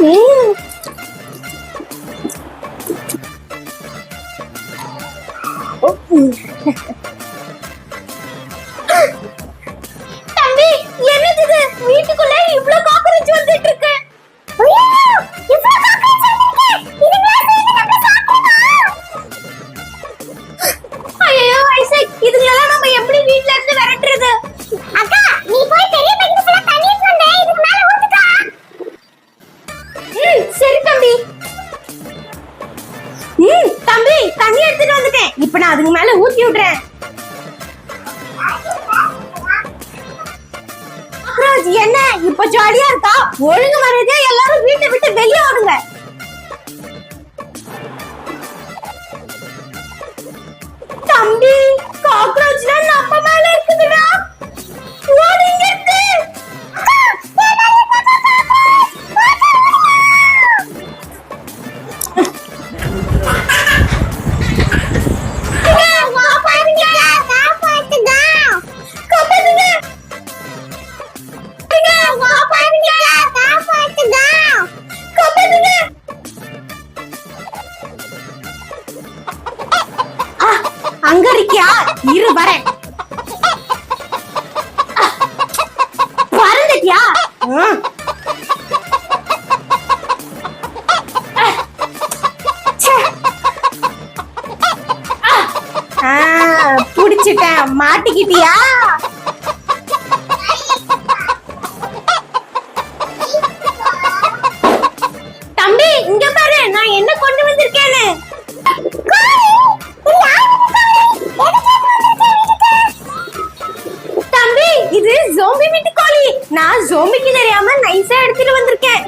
ம். தம்பி என்னது இது? வீட்டுக்குள்ள இவ்ளோ காக்கரோச் வந்துட்டு இருக்கு. ஐயோ ஐசக் இதுங்களெல்லாம் நம்ம எப்படி வீட்ல இருந்து விரட்டுறது? அக்கா தண்ணி எடுத்துட்டு வந்துட்டேன். இப்போ நான் அதுக்கு மேல ஊத்தி விடுறேன். என்ன? இப்ப ஜாலியா இருக்கா? ஒழுங்கு அங்க இருக்கியா இரு வரேன். பறந்துட்டியா? புடிச்சிட்டேன். மாட்டிக்கிட்டியா? தம்பி இங்க பாரு நான் என்ன கொண்டு வந்திருக்கேன்னு. நான் ஜோமிக்கு தெரியாம நைஸா எடுத்துட்டு வந்திருக்கேன்.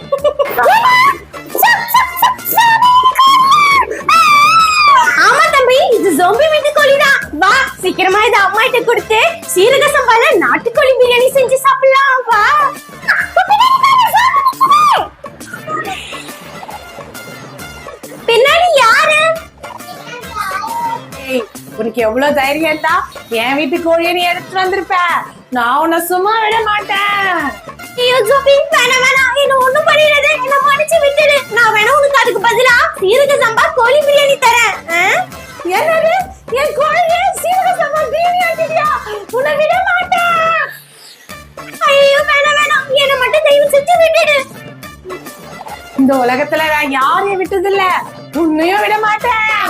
ஆமா தம்பி இது ஜோம்பி வீட்டு கோழி தான் வா சீக்கிரமா இதை அம்மா கிட்ட கொடுத்து சீரக சம்பால நாட்டுக்கோழி பிரியாணி செஞ்சு சாப்பிடலாம். வா. பின்னாடி யாரு? ஏய், உனக்கு எவ்வளவு தைரியம் தான் என் வீட்டு கோழியை நீ எடுத்துட்டு வந்திருப்ப. நான் உன்னை சும்மா விட மாட்டேன். ஐயோ ஜோபி வேணாம் வேணாம். என்ன ஒண்ணும் பண்ணிடாத. என்ன மன்னிச்சு விட்டுடு. நான் வேணா உனக்கு அதுக்கு பதிலா சீரக சம்பா கோழி பிரியாணி தரேன்? என்னது? என் கோழியை சீரக சம்பா பிரியாணி ஆக்கிட்டியா? உன்னை விட மாட்டேன். ஐயோ வேணாம் வேணாம். என்ன மட்டும் தயவு செஞ்சு விட்டுடு. இந்த உலகத்துல நான் யாரையும் விட்டதில்ல. உன்னையும் விட மாட்டேன்.